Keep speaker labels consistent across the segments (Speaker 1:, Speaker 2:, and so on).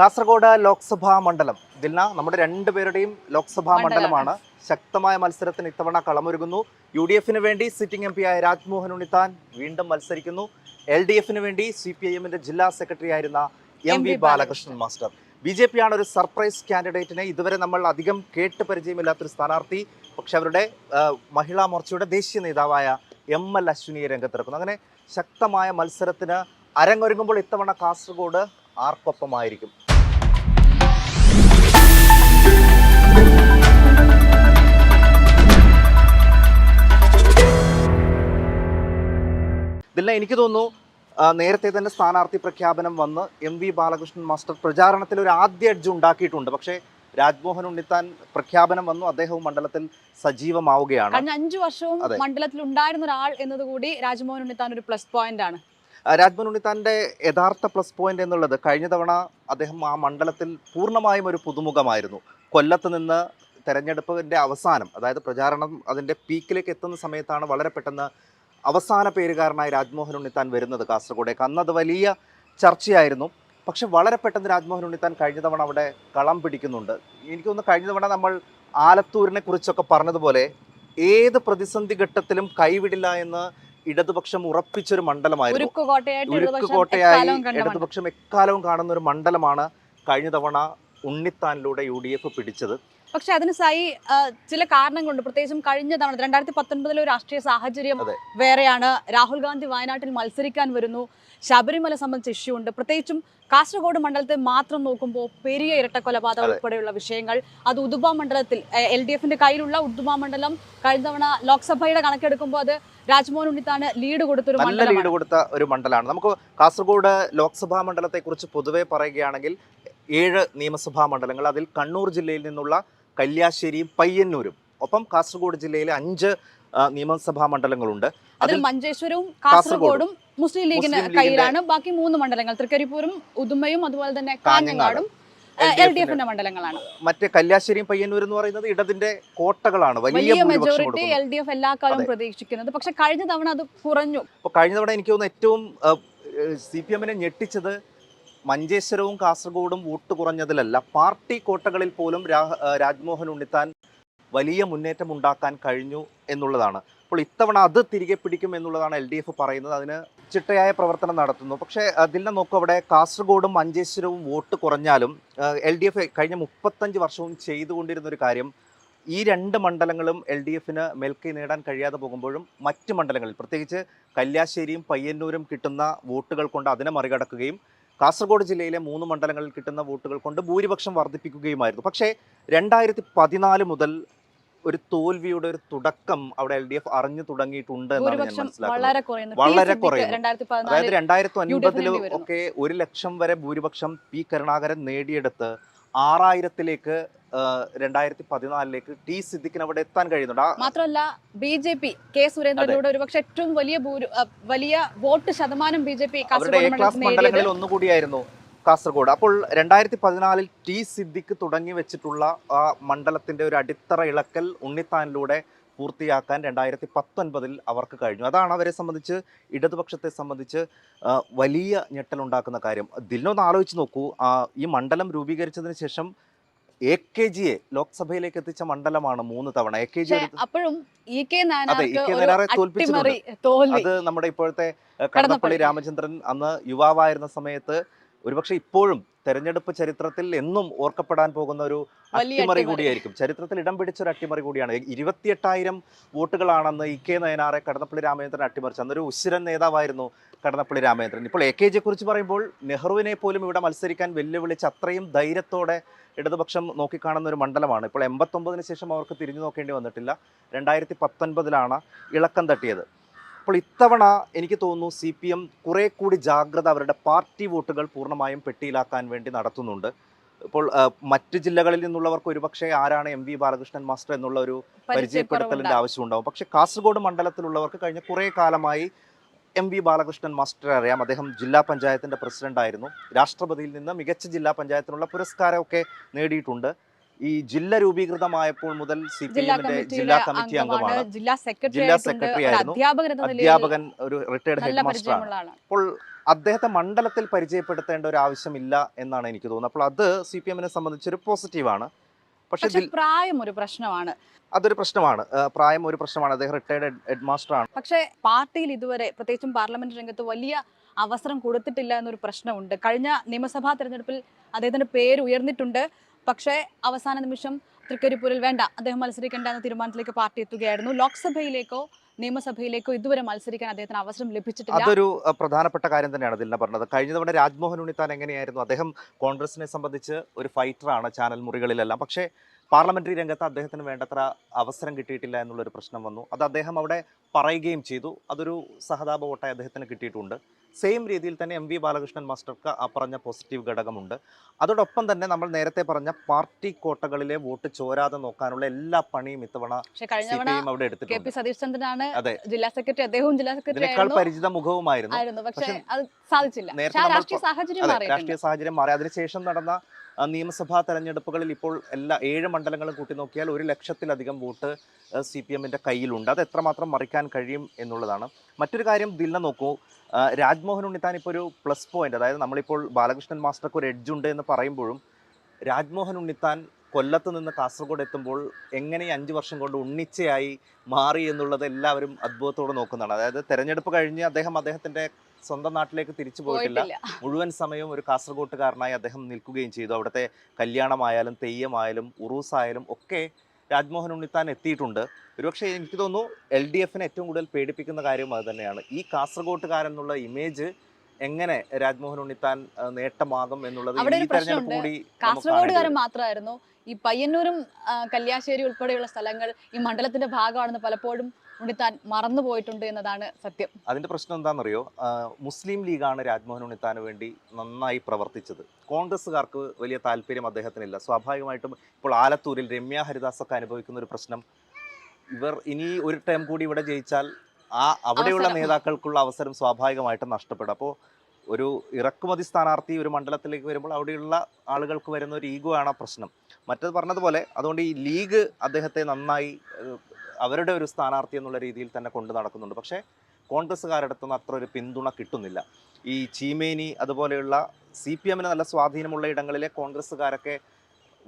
Speaker 1: കാസർഗോഡ് ലോക്സഭാ മണ്ഡലം. ദിൽന നമ്മുടെ രണ്ടുപേരുടെയും ലോക്സഭാ മണ്ഡലമാണ്. ശക്തമായ മത്സരത്തിന് ഇത്തവണ കളമൊരുങ്ങുന്നു. യു ഡി എഫിന് വേണ്ടി സിറ്റിംഗ് എം പി ആയ രാജ്മോഹൻ ഉണ്ണിത്താൻ വീണ്ടും മത്സരിക്കുന്നു. എൽ ഡി എഫിന് വേണ്ടി സി പി ഐ എമ്മിന്റെ ജില്ലാ സെക്രട്ടറി ആയിരുന്ന M V Balakrishnan master. B J P ആണ് ഒരു സർപ്രൈസ് കാൻഡിഡേറ്റിനെ ഇതുവരെ നമ്മൾ അധികം കേട്ട് പരിചയമില്ലാത്തൊരു സ്ഥാനാർത്ഥി. പക്ഷെ അവരുടെ മഹിളാ മോർച്ചയുടെ ദേശീയ നേതാവായ എം എൽ അശ്വിനിയെ രംഗത്തിറക്കുന്നു. അങ്ങനെ ശക്തമായ മത്സരത്തിന് അരങ്ങൊരുങ്ങുമ്പോൾ ഇത്തവണ കാസർഗോഡ് ആർക്കൊപ്പമായിരിക്കും. ഇതില്ല എനിക്ക് തോന്നുന്നു നേരത്തെ തന്നെ സ്ഥാനാർത്ഥി പ്രഖ്യാപനം വന്ന് എം വി ബാലകൃഷ്ണൻ മാസ്റ്റർ പ്രചാരണത്തിൽ ഒരു ആദ്യ എഡ്ജ് ഉണ്ടാക്കിയിട്ടുണ്ട്. പക്ഷേ രാജ്മോഹൻ ഉണ്ണിത്താൻ പ്രഖ്യാപനം വന്നു അദ്ദേഹവും മണ്ഡലത്തിൽ സജീവമാവുകയാണ്.
Speaker 2: കഴിഞ്ഞ അഞ്ചു വർഷവും മണ്ഡലത്തിൽ ഉണ്ടായിരുന്ന ഒരാൾ എന്നതുകൂടി രാജ്മോഹൻ ഉണ്ണിത്താൻ ഒരു പ്ലസ് പോയിന്റ് ആണ്.
Speaker 1: രാജ്മോഹൻ ഉണ്ണിത്താന്റെ യഥാർത്ഥ പ്ലസ് പോയിന്റ് എന്നുള്ളത് കഴിഞ്ഞ തവണ അദ്ദേഹം ആ മണ്ഡലത്തിൽ പൂർണമായും ഒരു പുതുമുഖമായിരുന്നു. കൊല്ലത്ത് നിന്ന് തെരഞ്ഞെടുപ്പിന്റെ അവസാനം അതായത് പ്രചാരണം അതിന്റെ പീക്കിലേക്ക് എത്തുന്ന സമയത്താണ് വളരെ പെട്ടെന്ന് അവസാന പേരുകാരനായി രാജ്മോഹൻ ഉണ്ണിത്താൻ വരുന്നത് കാസർഗോഡേക്ക്. അന്ന് അത് വലിയ ചർച്ചയായിരുന്നു. പക്ഷെ വളരെ പെട്ടെന്ന് രാജ്മോഹൻ ഉണ്ണിത്താൻ കഴിഞ്ഞ തവണ അവിടെ കളം പിടിക്കുന്നുണ്ട്. എനിക്ക് തോന്നുന്നു കഴിഞ്ഞ തവണ നമ്മൾ ആലത്തൂരിനെ കുറിച്ചൊക്കെ പറഞ്ഞതുപോലെ ഏത് പ്രതിസന്ധി ഘട്ടത്തിലും കൈവിടില്ല എന്ന് ഇടതുപക്ഷം ഉറപ്പിച്ചൊരു മണ്ഡലമായിരുന്നു.
Speaker 2: ഉരുക്കു കോട്ടയായിട്ട്
Speaker 1: ഉരുക്ക്
Speaker 2: ഇടതുപക്ഷം
Speaker 1: കോട്ടയായി
Speaker 2: എക്കാലവും കണ്ട മണ്ഡലം.
Speaker 1: ഇടതുപക്ഷം എക്കാലവും കാണുന്ന ഒരു മണ്ഡലമാണ് കഴിഞ്ഞ തവണ ഉണ്ണിത്താനിലൂടെ യു ഡി എഫ് പിടിച്ചത്.
Speaker 2: പക്ഷെ അതിന് സായി ചില കാരണങ്ങളുണ്ട്. പ്രത്യേകിച്ചും കഴിഞ്ഞ തവണ രണ്ടായിരത്തി പത്തൊൻപതിലെ രാഷ്ട്രീയ സാഹചര്യം വേറെയാണ്. രാഹുൽ ഗാന്ധി വയനാട്ടിൽ മത്സരിക്കാൻ വരുന്നു. ശബരിമല സംബന്ധിച്ച് ഇഷ്യൂ ഉണ്ട്. പ്രത്യേകിച്ചും കാസർഗോഡ് മണ്ഡലത്തെ മാത്രം നോക്കുമ്പോൾ പെരിയ ഇരട്ടക്കൊലപാതകം. ഉൾപ്പെടെയുള്ള വിഷയങ്ങൾ. അത് ഉദുബ മണ്ഡലത്തിൽ എൽ ഡി എഫിന്റെ കയ്യിലുള്ള ഉദുബ മണ്ഡലം കഴിഞ്ഞ തവണ ലോക്സഭയുടെ കണക്കെടുക്കുമ്പോൾ അത് രാജ്മോഹൻ ഉണ്ണിത്താണ് ലീഡ് കൊടുത്തൊരു
Speaker 1: നല്ല ലീഡ് കൊടുത്ത ഒരു മണ്ഡലമാണ്. നമുക്ക് കാസർഗോഡ് ലോക്സഭാ മണ്ഡലത്തെ കുറിച്ച് പൊതുവെ പറയുകയാണെങ്കിൽ ഏഴ് നിയമസഭാ മണ്ഡലങ്ങൾ. അതിൽ കണ്ണൂർ ജില്ലയിൽ നിന്നുള്ള കല്യാശ്ശേരിയും പയ്യന്നൂരും. ഒപ്പം കാസർഗോഡ് ജില്ലയിലെ അഞ്ച് നിയമസഭാ മണ്ഡലങ്ങളുണ്ട്.
Speaker 2: അതിൽ മഞ്ചേശ്വരവും
Speaker 1: കാസർഗോഡും
Speaker 2: മുസ്ലിം ലീഗിന് കയ്യിലാണ് ബാക്കി മൂന്ന് മണ്ഡലങ്ങൾ തൃക്കരിപ്പൂരും ഉദുമയും അതുപോലെ തന്നെ
Speaker 1: കാഞ്ഞങ്ങാടും.
Speaker 2: കാഞ്ഞങ്ങാടും എൽ ഡി എഫിന്റെ മണ്ഡലങ്ങളാണ്.
Speaker 1: മറ്റേ കല്യാശ്ശേരിയും പയ്യന്നൂർ എന്ന് പറയുന്നത് ഇടതിന്റെ കോട്ടകളാണ്. വലിയ
Speaker 2: മെജോറിറ്റി എൽ ഡി എഫ് എല്ലാ കാലവും. പ്രതീക്ഷിക്കുന്നത്. പക്ഷെ കഴിഞ്ഞ തവണ അത് കുറഞ്ഞു.
Speaker 1: കഴിഞ്ഞ തവണ എനിക്ക് തോന്നുന്നു ഏറ്റവും സി പി എമ്മിനെ ഞെട്ടിച്ചത് മഞ്ചേശ്വരവും കാസർഗോഡും വോട്ട് കുറഞ്ഞതിലല്ല. പാർട്ടി കോട്ടകളിൽ പോലും രാജ്മോഹൻ ഉണ്ണിത്താൻ വലിയ മുന്നേറ്റം ഉണ്ടാക്കാൻ കഴിഞ്ഞു എന്നുള്ളതാണ്. അപ്പോൾ ഇത്തവണ അത് തിരികെ പിടിക്കും എന്നുള്ളതാണ് എൽ ഡി എഫ് പറയുന്നത്. അതിന് ചിട്ടയായ പ്രവർത്തനം നടത്തുന്നു. പക്ഷേ അതിനെ നോക്കും അവിടെ കാസർഗോഡും മഞ്ചേശ്വരവും വോട്ട് കുറഞ്ഞാലും എൽ ഡി എഫ് കഴിഞ്ഞ മുപ്പത്തഞ്ച് വർഷവും ചെയ്തുകൊണ്ടിരുന്ന ഒരു കാര്യം ഈ രണ്ട് മണ്ഡലങ്ങളും എൽ ഡി എഫിന് മേൽക്കൈ നേടാൻ കഴിയാതെ പോകുമ്പോഴും മറ്റ് മണ്ഡലങ്ങളിൽ പ്രത്യേകിച്ച് കല്യാശ്ശേരിയും പയ്യന്നൂരും കിട്ടുന്ന വോട്ടുകൾ കൊണ്ട് അതിനെ മറികടക്കുകയും കാസർഗോഡ് ജില്ലയിലെ മൂന്ന് മണ്ഡലങ്ങളിൽ കിട്ടുന്ന വോട്ടുകൾ കൊണ്ട് ഭൂരിപക്ഷം വർദ്ധിപ്പിക്കുകയുമായിരുന്നു. പക്ഷേ രണ്ടായിരത്തി പതിനാല് മുതൽ ഒരു തോൽവിയുടെ ഒരു തുടക്കം അവിടെ എൽ ഡി എഫ് അറിഞ്ഞു തുടങ്ങിയിട്ടുണ്ട് എന്നാണ് ഞാൻ മനസ്സിലാക്കുന്നത്.
Speaker 2: വളരെ കുറയുന്നു.
Speaker 1: അതായത് രണ്ടായിരത്തി
Speaker 2: വരുന്നു.
Speaker 1: ഒക്കെ ഒരു ലക്ഷം വരെ ഭൂരിപക്ഷം പി കരുണാകരൻ നേടിയെടുത്ത് ആറായിരത്തിലേക്ക് രണ്ടായിരത്തി പതിനാലിലേക്ക് ടി സിദ്ദിഖിന് അവിടെ എത്താൻ കഴിയുന്നുണ്ട്.
Speaker 2: മാത്രമല്ല ബി ജെ പി കെ സുരേന്ദ്രനോട് ഒരുപക്ഷെ ഏറ്റവും വലിയ വലിയ വോട്ട് ശതമാനം ബി ജെ പി
Speaker 1: അവരുടെ എ
Speaker 2: കാസർഗോഡ്
Speaker 1: ക്ലാസ് മണ്ഡലങ്ങളിൽ ഒന്നുകൂടിയായിരുന്നു കാസർഗോഡ്. അപ്പോൾ രണ്ടായിരത്തി പതിനാലിൽ ടി സിദ്ദിഖ് തുടങ്ങി വെച്ചിട്ടുള്ള ആ മണ്ഡലത്തിന്റെ ഒരു അടിത്തറ ഇളക്കൽ ഉണ്ണിത്താനിലൂടെ പൂർത്തിയാക്കാൻ രണ്ടായിരത്തി പത്തൊൻപതിൽ അവർക്ക് കഴിഞ്ഞു. അതാണ് അവരെ സംബന്ധിച്ച് ഇടതുപക്ഷത്തെ സംബന്ധിച്ച് വലിയ ഞെട്ടലുണ്ടാക്കുന്ന കാര്യം. ദിലിനൊന്ന് ആലോചിച്ച് നോക്കൂ ഈ മണ്ഡലം രൂപീകരിച്ചതിന് ശേഷം എ കെ ജിയെ ലോക്സഭയിലേക്ക് എത്തിച്ച മണ്ഡലമാണ് മൂന്ന് തവണ എ കെ ജി
Speaker 2: അപ്പോഴും ഇ കെ
Speaker 1: അതെ, തോൽപ്പിച്ചിട്ടുണ്ട്. നമ്മുടെ ഇപ്പോഴത്തെ.
Speaker 2: കടന്നപ്പള്ളി
Speaker 1: രാമചന്ദ്രൻ അന്ന് യുവാവായിരുന്ന സമയത്ത് ഒരുപക്ഷെ ഇപ്പോഴും തെരഞ്ഞെടുപ്പ് ചരിത്രത്തിൽ എന്നും ഓർക്കപ്പെടാൻ പോകുന്ന ഒരു അട്ടിമറി. കൂടിയായിരിക്കും. ചരിത്രത്തിൽ ഇടം പിടിച്ച ഒരു അട്ടിമറി കൂടിയാണ്. ഇരുപത്തിയെട്ടായിരം വോട്ടുകളാണെന്ന് ഇ കെ നയനാറെ കടന്നപ്പള്ളി രാമചന്ദ്രൻ അട്ടിമറിച്ചു. അന്നൊരു ഉശിരൻ നേതാവായിരുന്നു കടന്നപ്പള്ളി രാമചന്ദ്രൻ. ഇപ്പോൾ എ കെ ജിയെ കുറിച്ച് പറയുമ്പോൾ നെഹ്റുവിനെ പോലും ഇവിടെ മത്സരിക്കാൻ വെല്ലുവിളിച്ച് അത്രയും ധൈര്യത്തോടെ ഇടതുപക്ഷം നോക്കിക്കാണുന്ന ഒരു മണ്ഡലമാണ്. ഇപ്പോൾ എൺപത്തൊമ്പതിന് ശേഷം അവർക്ക് തിരിഞ്ഞു നോക്കേണ്ടി വന്നിട്ടില്ല. രണ്ടായിരത്തി പത്തൊൻപതിലാണ് ഇളക്കം തട്ടിയത്. അപ്പോൾ ഇത്തവണ എനിക്ക് തോന്നുന്നു സി പി എം കുറെ കൂടി ജാഗ്രത അവരുടെ പാർട്ടി വോട്ടുകൾ പൂർണമായും പെട്ടിയിലാക്കാൻ വേണ്ടി നടത്തുന്നുണ്ട്. ഇപ്പോൾ മറ്റ് ജില്ലകളിൽ നിന്നുള്ളവർക്ക് ഒരുപക്ഷെ ആരാണ് എം വി ബാലകൃഷ്ണൻ മാസ്റ്റർ എന്നുള്ള ഒരു പരിചയപ്പെടുത്തലിന്റെ ആവശ്യമുണ്ടാവും. പക്ഷെ കാസർഗോഡ് മണ്ഡലത്തിലുള്ളവർക്ക് കഴിഞ്ഞ കുറെ കാലമായി എം വി ബാലകൃഷ്ണൻ മാസ്റ്റർ അറിയാം. അദ്ദേഹം ജില്ലാ പഞ്ചായത്തിന്റെ പ്രസിഡന്റ് ആയിരുന്നു രാഷ്ട്രപതിയിൽ നിന്ന് മികച്ച ജില്ലാ പഞ്ചായത്തിനുള്ള പുരസ്കാരമൊക്കെ നേടിയിട്ടുണ്ട്. ഈ ജില്ല രൂപീകൃതമായപ്പോൾ മുതൽ സി പി എമ്മിന്റെ ജില്ലാ കമ്മിറ്റി
Speaker 2: അംഗമാണ് ജില്ലാ സെക്രട്ടറി
Speaker 1: ആയിരുന്നു.
Speaker 2: അധ്യാപകൻ
Speaker 1: ഒരു റിട്ടയർഡ് ഹെഡ്
Speaker 2: മാസ്റ്റർ ആണ്.
Speaker 1: അപ്പോൾ അദ്ദേഹത്തെ മണ്ഡലത്തിൽ പരിചയപ്പെടുത്തേണ്ട ഒരു ആവശ്യമില്ല എന്നാണ് എനിക്ക് തോന്നുന്നത്. അപ്പോൾ അത് സി പി എമ്മിനെ സംബന്ധിച്ചൊരു പോസിറ്റീവാണ് പക്ഷെ
Speaker 2: പ്രായം ഒരു പ്രശ്നമാണ്.
Speaker 1: അതൊരു പ്രശ്നമാണ്. പ്രായം ഒരു പ്രശ്നമാണ്. അദ്ദേഹം റിട്ടയർഡ് ഹെഡ് മാസ്റ്റർ ആണ്.
Speaker 2: പക്ഷേ പാർട്ടിയിൽ ഇതുവരെ പ്രത്യേകിച്ചും പാർലമെന്റ് രംഗത്ത് വലിയ അവസരം കൊടുത്തിട്ടില്ല എന്നൊരു പ്രശ്നമുണ്ട്. കഴിഞ്ഞ നിയമസഭാ തെരഞ്ഞെടുപ്പിൽ അദ്ദേഹത്തിന്റെ പേര് ഉയർന്നിട്ടുണ്ട്. പക്ഷേ അവസാന നിമിഷം തൃക്കരിപ്പൂരിൽ വേണ്ട. അദ്ദേഹം മത്സരിക്കേണ്ട എന്ന തീരുമാനത്തിലേക്ക് പാർട്ടി എത്തുകയായിരുന്നു. ലോക്സഭയിലേക്കോ നിയമസഭയിലേക്കോ ഇതുവരെ മത്സരിക്കാൻ അദ്ദേഹത്തിന് അവസരം ലഭിച്ചിട്ടില്ല.
Speaker 1: അതൊരു പ്രധാനപ്പെട്ട കാര്യം തന്നെയാണ് ദിൽന പറഞ്ഞത്. കഴിഞ്ഞ തവണ രാജ്മോഹൻ ഉണ്ണിത്താൻ എങ്ങനെയായിരുന്നു? അദ്ദേഹം കോൺഗ്രസിനെ സംബന്ധിച്ച് ഒരു ഫൈറ്ററാണ് ചാനൽ മുറികളിലെല്ലാം. പക്ഷേ പാർലമെന്ററി രംഗത്ത് അദ്ദേഹത്തിന് വേണ്ടത്ര അവസരം കിട്ടിയിട്ടില്ല എന്നുള്ളൊരു പ്രശ്നം വന്നു. അത് അദ്ദേഹം അവിടെ പറയുകയും ചെയ്തു. അതൊരു സഹതാപ വോട്ടായി അദ്ദേഹത്തിന് കിട്ടിയിട്ടുണ്ട്. സെയിം രീതിയിൽ തന്നെ എം വി ബാലകൃഷ്ണൻ മാസ്റ്റർക്ക് ആ പറഞ്ഞ പോസിറ്റീവ് ഘടകമുണ്ട്. അതോടൊപ്പം തന്നെ നമ്മൾ നേരത്തെ പറഞ്ഞ പാർട്ടി കോട്ടകളിലെ വോട്ട് ചോരാതെ നോക്കാനുള്ള എല്ലാ പണിയും ഇത്തവണ അവിടെ എടുത്തിട്ടുണ്ട്. അതെ.
Speaker 2: ജില്ലാ സെക്രട്ടറി അദ്ദേഹവും ജില്ലാ സെക്രട്ടറി
Speaker 1: പരിചിത മുഖവുമായിരുന്നു
Speaker 2: പക്ഷെ രാഷ്ട്രീയ സാഹചര്യം
Speaker 1: മാറി. അതിനുശേഷം നടന്ന നിയമസഭാ തെരഞ്ഞെടുപ്പുകളിൽ ഇപ്പോൾ എല്ലാ ഏഴ് മണ്ഡലങ്ങളും കൂട്ടി നോക്കിയാൽ ഒരു ലക്ഷത്തിലധികം വോട്ട് സി പി എമ്മിന്റെ കയ്യിലുണ്ട്. അത് എത്രമാത്രം മറിക്കാൻ കഴിയും എന്നുള്ളതാണ്. മറ്റൊരു കാര്യം ദില്ല നോക്കൂ. രാജ്മോഹൻ ഉണ്ണിത്താൻ ഇപ്പോൾ ഒരു പ്ലസ് പോയിന്റ് അതായത് നമ്മളിപ്പോൾ ബാലകൃഷ്ണൻ മാസ്റ്റർക്ക് ഒരു എഡ്ജ് ഉണ്ട് എന്ന് പറയുമ്പോഴും രാജ്മോഹൻ ഉണ്ണിത്താൻ കൊല്ലത്ത് നിന്ന് കാസർഗോഡ് എത്തുമ്പോൾ എങ്ങനെ അഞ്ച് വർഷം കൊണ്ട് ഉണ്ണിച്ചയായി മാറി എന്നുള്ളത് എല്ലാവരും അത്ഭുതത്തോടെ നോക്കുന്നതാണ്. അതായത് തെരഞ്ഞെടുപ്പ് കഴിഞ്ഞ് അദ്ദേഹം അദ്ദേഹത്തിന്റെ സ്വന്തം നാട്ടിലേക്ക് തിരിച്ചു പോയിട്ടില്ല. മുഴുവൻ സമയവും ഒരു കാസർഗോട്ടുകാരനായി അദ്ദേഹം നിൽക്കുകയും ചെയ്തു. അവിടുത്തെ കല്യാണമായാലും തെയ്യമായാലും ഉറൂസായാലും ഒക്കെ രാജ്മോഹൻ ഉണ്ണിത്താൻ എത്തിയിട്ടുണ്ട്. ഒരുപക്ഷെ എനിക്ക് തോന്നുന്നു എൽ ഡി എഫിനെ ഏറ്റവും കൂടുതൽ പേടിപ്പിക്കുന്ന കാര്യം അത് തന്നെയാണ്. ഈ കാസർഗോട്ടുകാരൻ എന്നുള്ള ഇമേജ് എങ്ങനെ രാജ്മോഹൻ ഉണ്ണിത്താൻ നേട്ടമാകും എന്നുള്ളത്
Speaker 2: അവിടെ
Speaker 1: ഈ തെരഞ്ഞെടുപ്പ് കൂടി
Speaker 2: കാസർഗോഡുകാരൻ മാത്രമായിരുന്നു. ഈ പയ്യന്നൂരും കല്യാശ്ശേരി ഉൾപ്പെടെയുള്ള സ്ഥലങ്ങൾ ഈ മണ്ഡലത്തിന്റെ ഭാഗമാണെന്ന് പലപ്പോഴും ഉണ്ണിത്താൻ മറന്നു പോയിട്ടുണ്ട് എന്നതാണ് സത്യം.
Speaker 1: അതിന്റെ പ്രശ്നം എന്താണെന്നറിയോ? മുസ്ലിം ലീഗാണ് രാജ്മോഹൻ ഉണ്ണിത്താന് വേണ്ടി നന്നായി പ്രവർത്തിച്ചത്. കോൺഗ്രസ്സുകാർക്ക് വലിയ താല്പര്യം അദ്ദേഹത്തിനില്ല. സ്വാഭാവികമായിട്ടും ഇപ്പോൾ ആലത്തൂരിൽ രമ്യ ഹരിദാസ് ഒക്കെ അനുഭവിക്കുന്ന ഒരു പ്രശ്നം. ഇവർ ഇനി ഒരു ടൈം കൂടി ഇവിടെ ജയിച്ചാൽ ആ അവിടെയുള്ള നേതാക്കൾക്കുള്ള അവസരം സ്വാഭാവികമായിട്ടും നഷ്ടപ്പെടും. അപ്പോൾ ഒരു ഇറക്കുമതി സ്ഥാനാർത്ഥി ഒരു മണ്ഡലത്തിലേക്ക് വരുമ്പോൾ അവിടെയുള്ള ആളുകൾക്ക് വരുന്ന ഒരു ഈഗോ ആണ് ആ പ്രശ്നം. മറ്റത് പറഞ്ഞതുപോലെ അതുകൊണ്ട് ഈ ലീഗ് അദ്ദേഹത്തെ നന്നായി അവരുടെ ഒരു സ്ഥാനാർത്ഥി എന്നുള്ള രീതിയിൽ തന്നെ കൊണ്ടു നടക്കുന്നുണ്ട്. പക്ഷേ കോൺഗ്രസ്സുകാരുടെ അടുത്തുനിന്ന് അത്ര ഒരു പിന്തുണ കിട്ടുന്നില്ല. ഈ ചീമേനി അതുപോലെയുള്ള സി പി എമ്മിന് നല്ല സ്വാധീനമുള്ള ഇടങ്ങളിലെ കോൺഗ്രസ്സുകാരൊക്കെ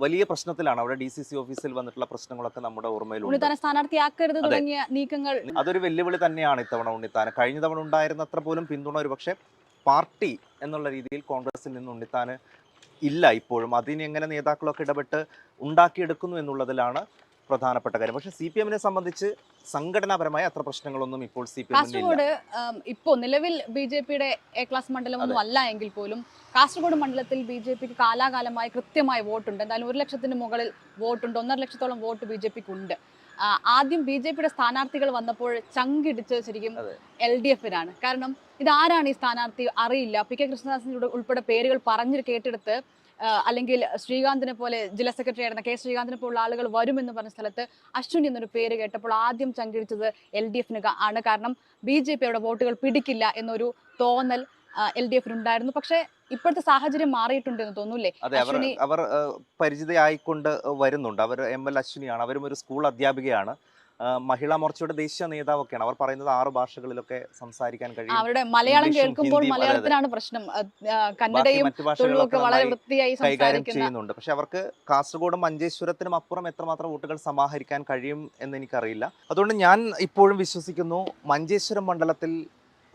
Speaker 1: വലിയ പ്രശ്നത്തിലാണ്. അവിടെ ഡി സി സി ഓഫീസിൽ വന്നിട്ടുള്ള പ്രശ്നങ്ങളൊക്കെ നമ്മുടെ ഓർമ്മയിലുണ്ട്. അതൊരു വെല്ലുവിളി തന്നെയാണ് ഇത്തവണ ഉണ്ണിത്താന് കഴിഞ്ഞ തവണ ഉണ്ടായിരുന്നത്ര പോലും പിന്തുണ ഒരു പക്ഷേ പാർട്ടി എന്നുള്ള രീതിയിൽ കോൺഗ്രസിൽ നിന്ന് ഉണ്ണിത്താന് ഇല്ല ഇപ്പോഴും. അതിനെങ്ങനെ നേതാക്കളൊക്കെ ഇടപെട്ട് ഉണ്ടാക്കിയെടുക്കുന്നു എന്നുള്ളതിലാണ് പ്രധാനപ്പെട്ട കാര്യം. പക്ഷെ സി പി എമ്മിനെ സംബന്ധിച്ച് സംഘടനാപരമായ അത്ര പ്രശ്നങ്ങളൊന്നും ഇപ്പോൾ സി പി
Speaker 2: കാസർഗോഡ് ആം, ഇപ്പോ നിലവിൽ ബി ജെ പിയുടെ എ ക്ലാസ് മണ്ഡലമൊന്നും അല്ല എങ്കിൽ പോലും കാസർഗോഡ് മണ്ഡലത്തിൽ ബി ജെ പിക്ക് കാലാകാലമായി കൃത്യമായ വോട്ടുണ്ട്. എന്തായാലും ഒരു ലക്ഷത്തിന് മുകളിൽ വോട്ടുണ്ട്. ഒന്നര ലക്ഷത്തോളം വോട്ട് ബി ജെ പിക്ക് ഉണ്ട് ആദ്യം ബി ജെ പിയുടെ സ്ഥാനാർത്ഥികൾ വന്നപ്പോൾ ചങ്കിടിച്ച് ശരിക്കും. എൽ ഡി എഫിനാണ്. കാരണം ഇതാരാണ് ഈ സ്ഥാനാർത്ഥി അറിയില്ല. പി കെ കൃഷ്ണദാസിന്റെ ഉൾപ്പെടെ പേരുകൾ പറഞ്ഞു കേട്ടെടുത്ത് അല്ലെങ്കിൽ ശ്രീകാന്തിനെ പോലെ ജില്ലാ സെക്രട്ടറി ആയിരുന്ന കെ ശ്രീകാന്തിനെ പോലുള്ള ആളുകൾ വരുമെന്ന് പറഞ്ഞ സ്ഥലത്ത് അശ്വിനി എന്നൊരു പേര് കേട്ടപ്പോൾ ആദ്യം ചങ്കിടിച്ചത് എൽ ഡി എഫിന് ആണ്. കാരണം ബി ജെ പിയുടെ വോട്ടുകൾ പിടിക്കില്ല എന്നൊരു തോന്നൽ എൽ ഡി എഫിനുണ്ടായിരുന്നു പക്ഷേ ഇപ്പോഴത്തെ സാഹചര്യം മാറിയിട്ടുണ്ട് എന്ന്
Speaker 1: അതെ അവർ അവർ പരിചിതയായിക്കൊണ്ട് വരുന്നുണ്ട്. അവർ എം എൽ അശ്വിനിയാണ്. അവരും ഒരു സ്കൂൾ അധ്യാപികയാണ്. മഹിളാ മോർച്ചയുടെ ദേശീയ നേതാവൊക്കെയാണ്. അവർ പറയുന്നത് ആറ് ഭാഷകളിലൊക്കെ സംസാരിക്കാൻ കഴിയും.
Speaker 2: അവരുടെ മലയാളം കേൾക്കുമ്പോൾ. മലയാളത്തിലാണ് പ്രശ്നം. കന്നഡയും
Speaker 1: മറ്റു ഭാഷകളൊക്കെ
Speaker 2: വളരെ വൃത്തിയായി
Speaker 1: കൈകാര്യം ചെയ്യുന്നുണ്ട്. പക്ഷെ അവർക്ക് കാസർഗോഡും മഞ്ചേശ്വരത്തിനും അപ്പുറം എത്രമാത്രം വോട്ടുകൾ സമാഹരിക്കാൻ കഴിയും എന്ന് എനിക്കറിയില്ല. അതുകൊണ്ട് ഞാൻ ഇപ്പോഴും വിശ്വസിക്കുന്നു മഞ്ചേശ്വരം മണ്ഡലത്തിൽ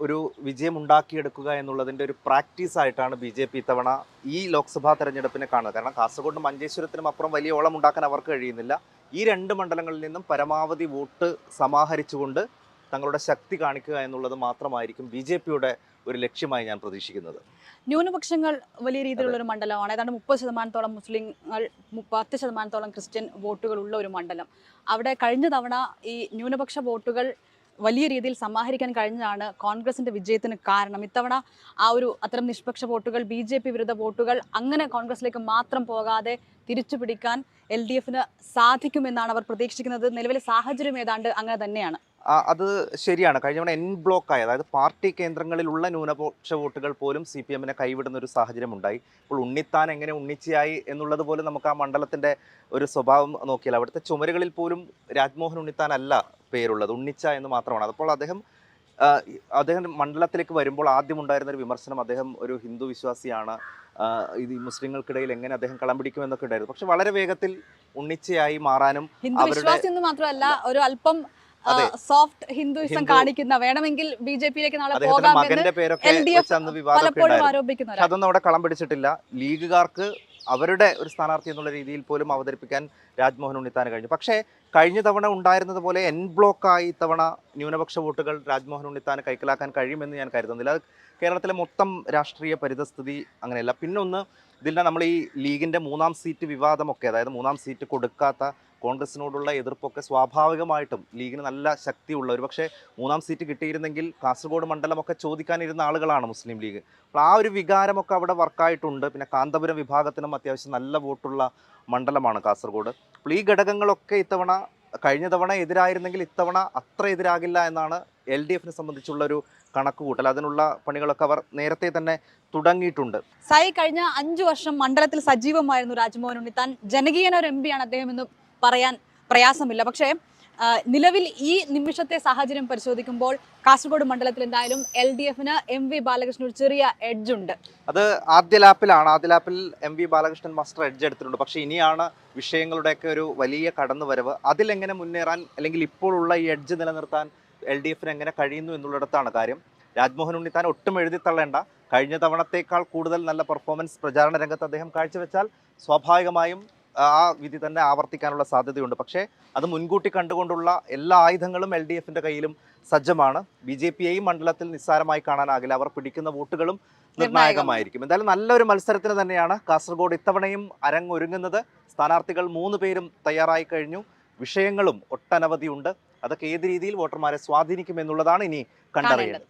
Speaker 1: ഒരു വിജയം ഉണ്ടാക്കിയെടുക്കുക എന്നുള്ളതിന്റെ ഒരു പ്രാക്ടീസ് ആയിട്ടാണ് ബി ജെ പി ഇത്തവണ ഈ ലോക്സഭാ തെരഞ്ഞെടുപ്പിനെ കാണുന്നത്. കാരണം കാസർഗോഡ് മഞ്ചേശ്വരത്തിനും അപ്പുറം വലിയ ഓളം ഉണ്ടാക്കാൻ അവർക്ക് കഴിയുന്നില്ല. ഈ രണ്ട് മണ്ഡലങ്ങളിൽ നിന്നും പരമാവധി വോട്ട് സമാഹരിച്ചുകൊണ്ട് തങ്ങളുടെ ശക്തി കാണിക്കുക എന്നുള്ളത് മാത്രമായിരിക്കും ബി ജെ പിയുടെ ഒരു ലക്ഷ്യമായി ഞാൻ പ്രതീക്ഷിക്കുന്നത്.
Speaker 2: ന്യൂനപക്ഷങ്ങൾ വലിയ രീതിയിലുള്ള ഒരു മണ്ഡലമാണ്. ഏതാണ്ട് മുപ്പത് ശതമാനത്തോളം മുസ്ലിങ്ങൾ പത്ത് ശതമാനത്തോളം ക്രിസ്ത്യൻ വോട്ടുകൾ ഉള്ള ഒരു മണ്ഡലം. അവിടെ കഴിഞ്ഞ തവണ ഈ ന്യൂനപക്ഷ വോട്ടുകൾ വലിയ രീതിയിൽ സമാഹരിക്കാൻ കഴിഞ്ഞതാണ് കോൺഗ്രസിന്റെ വിജയത്തിന് കാരണം. ഇത്തവണ ആ ഒരു അത്തരം നിഷ്പക്ഷ വോട്ടുകൾ ബി ജെ പി വിരുദ്ധ വോട്ടുകൾ അങ്ങനെ കോൺഗ്രസിലേക്ക് മാത്രം പോകാതെ തിരിച്ചു പിടിക്കാൻ എൽ ഡി എഫിന് സാധിക്കുമെന്നാണ് അവർ പ്രതീക്ഷിക്കുന്നത്. നിലവിലെ സാഹചര്യം ഏതാണ്ട് അങ്ങനെ തന്നെയാണ്.
Speaker 1: അത് ശരിയാണ്. കഴിഞ്ഞ തവണ എൻ ബ്ലോക്ക് ആയ അതായത് പാർട്ടി കേന്ദ്രങ്ങളിലുള്ള ന്യൂനപക്ഷ വോട്ടുകൾ പോലും സി പി എമ്മിനെ കൈവിടുന്ന ഒരു സാഹചര്യം ഉണ്ടായി. ഇപ്പോൾ ഉണ്ണിത്താൻ എങ്ങനെ ഉണ്ണിച്ചയായി എന്നുള്ളത് പോലും നമുക്ക് ആ മണ്ഡലത്തിന്റെ ഒരു സ്വഭാവം നോക്കിയാൽ അവിടുത്തെ ചുമരുകളിൽ പോലും രാജ്മോഹൻ ഉണ്ണിത്താൻ അല്ല പേരുള്ളത് ഉണ്ണിച്ച എന്ന് മാത്രമാണ്. അപ്പോൾ അദ്ദേഹം അദ്ദേഹം മണ്ഡലത്തിലേക്ക് വരുമ്പോൾ ആദ്യം ഉണ്ടായിരുന്ന ഒരു വിമർശനം അദ്ദേഹം ഒരു ഹിന്ദു വിശ്വാസിയാണ്. ഇത് മുസ്ലിങ്ങൾക്കിടയിൽ എങ്ങനെ അദ്ദേഹം കളം പിടിക്കുമെന്നൊക്കെ ഉണ്ടായിരുന്നു. പക്ഷെ വളരെ വേഗത്തിൽ ഉണ്ണിച്ചയായി മാറാനും അവരുടെ-
Speaker 2: മാത്രമല്ല ഒരു അല്പം സോഫ്റ്റ് ഹിന്ദുയിസം കാണിക്കുന്ന വേണമെങ്കിൽ ബി ജെ പിയിലേക്ക് നാളെ പോകാം
Speaker 1: മകന്റെ പേരൊക്കെ
Speaker 2: പലപ്പോഴും
Speaker 1: അതൊന്നും അവിടെ കളം പിടിച്ചിട്ടില്ല. ലീഗുകാർക്ക് അവരുടെ ഒരു സ്ഥാനാർത്ഥി എന്നുള്ള രീതിയിൽ പോലും അവതരിപ്പിക്കാൻ രാജ്മോഹൻ ഉണ്ണിത്താന് കഴിഞ്ഞു. പക്ഷേ കഴിഞ്ഞ തവണ ഉണ്ടായിരുന്നത് പോലെ എൻ ബ്ലോക്കായി ഇത്തവണ ന്യൂനപക്ഷ വോട്ടുകൾ രാജ്മോഹൻ ഉണ്ണിത്താന് കൈക്കലാക്കാൻ കഴിയുമെന്ന് ഞാൻ കരുതുന്നില്ല. കേരളത്തിലെ മൊത്തം രാഷ്ട്രീയ പരിതസ്ഥിതി അങ്ങനെയല്ല. പിന്നെ ഒന്ന് ഇതിൽ നമ്മൾ ഈ ലീഗിന്റെ മൂന്നാം സീറ്റ് വിവാദമൊക്കെ അതായത് മൂന്നാം സീറ്റ് കൊടുക്കാത്ത കോൺഗ്രസിനോടുള്ള എതിർപ്പൊക്കെ സ്വാഭാവികമായിട്ടും ലീഗിന് നല്ല ശക്തിയുള്ള ഒരു പക്ഷേ മൂന്നാം സീറ്റ് കിട്ടിയിരുന്നെങ്കിൽ കാസർഗോഡ് മണ്ഡലമൊക്കെ ചോദിക്കാനിരുന്ന ആളുകളാണ് മുസ്ലിം ലീഗ്. അപ്പോൾ ആ ഒരു വികാരമൊക്കെ അവിടെ വർക്കായിട്ടുണ്ട്. പിന്നെ കാന്തപുരം വിഭാഗത്തിനും അത്യാവശ്യം നല്ല വോട്ടുള്ള മണ്ഡലമാണ് കാസർഗോഡ്. അപ്പോൾ ഈ ഘടകങ്ങളൊക്കെ ഇത്തവണ കഴിഞ്ഞ തവണ എതിരായിരുന്നെങ്കിൽ ഇത്തവണ അത്ര എതിരാകില്ല എന്നാണ് എൽ ഡി എഫിനെ സംബന്ധിച്ചുള്ള ഒരു കണക്കുകൂട്ടൽ. അതിനുള്ള പണികളൊക്കെ അവർ നേരത്തെ തന്നെ തുടങ്ങിയിട്ടുണ്ട്.
Speaker 2: സായി കഴിഞ്ഞ അഞ്ചു വർഷം മണ്ഡലത്തിൽ സജീവമായിരുന്നു രാജ്മോഹൻ ഉണ്ണിത്താൻ. ജനകീയന ഒരു എം ആണ് അദ്ദേഹം എന്ന് പറയാൻ പ്രയാസമില്ല. പക്ഷേ നിലവിൽ ഈ നിമിഷത്തെ സാഹചര്യം പരിശോധിക്കുമ്പോൾ കാസർഗോഡ് മണ്ഡലത്തിൽ എന്തായാലും എൽ ഡി എഫിന് എം വി ബാലകൃഷ്ണൻ ഒരു ചെറിയ എഡ്ജ് ഉണ്ട്.
Speaker 1: അത് ആദ്യ ലാപ്പിലാണ്. ആദ്യ ലാപ്പിൽ M V Balakrishnan master edge എടുത്തിട്ടുണ്ട്. പക്ഷേ ഇനിയാണ് വിഷയങ്ങളുടെയൊക്കെ ഒരു വലിയ കടന്നുവരവ്. അതിലെങ്ങനെ മുന്നേറാൻ അല്ലെങ്കിൽ ഇപ്പോഴുള്ള ഈ എഡ്ജ് നിലനിർത്താൻ എൽ ഡി എഫിന് എങ്ങനെ കഴിയുന്നു എന്നുള്ളിടത്താണ് കാര്യം. രാജ്മോഹൻ ഉണ്ണിത്താൻ ഒട്ടും എഴുതി തള്ളേണ്ട. കഴിഞ്ഞ തവണത്തേക്കാൾ കൂടുതൽ നല്ല പെർഫോമൻസ് പ്രചാരണ രംഗത്ത് അദ്ദേഹം കാഴ്ചവെച്ചാൽ സ്വാഭാവികമായും ആ വിധി തന്നെ ആവർത്തിക്കാനുള്ള സാധ്യതയുണ്ട്. പക്ഷേ അത് മുൻകൂട്ടി കണ്ടുകൊണ്ടുള്ള എല്ലാ ആയുധങ്ങളും എൽ ഡി എഫിന്റെ കയ്യിലും സജ്ജമാണ്. ബി ജെ പിയെയും മണ്ഡലത്തിൽ നിസ്സാരമായി കാണാനാകില്ല. അവർ പിടിക്കുന്ന വോട്ടുകളും നിർണായകമായിരിക്കും. എന്തായാലും നല്ലൊരു മത്സരത്തിന് തന്നെയാണ് കാസർഗോഡ് ഇത്തവണയും അരങ്ങൊരുങ്ങുന്നത്. സ്ഥാനാർത്ഥികൾ മൂന്ന് പേരും തയ്യാറായി കഴിഞ്ഞു. വിഷയങ്ങളും ഒട്ടനവധിയുണ്ട്. അതൊക്കെ ഏത് രീതിയിൽ വോട്ടർമാരെ സ്വാധീനിക്കും എന്നുള്ളതാണ് ഇനി കണ്ടറിയേണ്ടത്.